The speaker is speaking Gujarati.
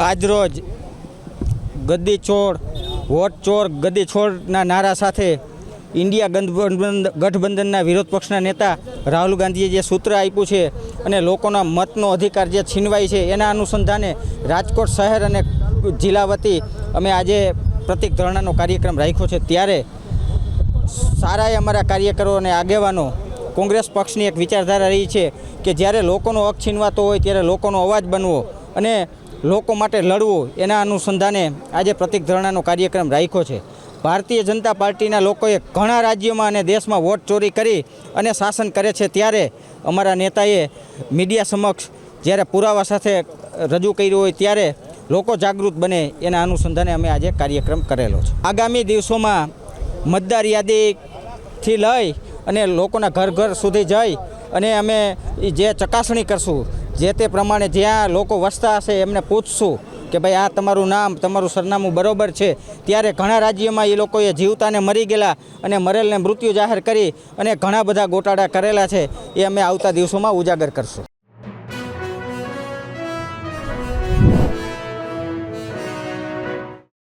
આજરોજ ગદ્દી ચોર વોટ ચોર, ગદ્દી છોડના નારા સાથે ઇન્ડિયા ગઠબંધન, ગઠબંધનના વિરોધ પક્ષના નેતા રાહુલ ગાંધીએ જે સૂત્ર આપ્યું છે અને લોકોના મતનો અધિકાર જે છીનવાય છે, એના અનુસંધાને રાજકોટ શહેર અને જિલ્લા વતી અમે આજે પ્રતિક ધરણાનો કાર્યક્રમ રાખ્યો છે. ત્યારે સારાએ અમારા કાર્યકરો અને આગેવાનો, કોંગ્રેસ પક્ષની એક વિચારધારા રહી છે કે જ્યારે લોકોનો હક છીનવાતો હોય ત્યારે લોકોનો અવાજ બનવો અને લોકો માટે લડવું એના અનુસંધાને આજે પ્રતિક ધરણાનો કાર્યક્રમ રાખ્યો છે. ભારતીય જનતા પાર્ટીના લોકોએ ઘણા રાજ્યોમાં અને દેશમાં વોટ ચોરી કરી અને શાસન કરે છે ત્યારે અમારા નેતાએ મીડિયા સમક્ષ જ્યારે પુરાવા સાથે રજૂ કર્યું હોય ત્યારે લોકો જાગૃત બને એના અનુસંધાને અમે આજે કાર્યક્રમ કરેલો છે. આગામી દિવસોમાં મતદાર યાદીથી લઈ અને લોકોના ઘર ઘર સુધી જઈ અને અમે જે ચકાસણી કરશું જે તે પ્રમાણે જ્યાં લોકો વસતા હશે એમને પૂછશું કે ભાઈ આ તમારું નામ, તમારું સરનામું બરોબર છે. ત્યારે ઘણા રાજ્યોમાં એ લોકોએ જીવતાને મરી ગયેલા અને મરેલને મૃત્યુ જાહેર કરી અને ઘણા બધા ગોટાળા કરેલા છે. એ અમે આવતા દિવસોમાં ઉજાગર કરશું.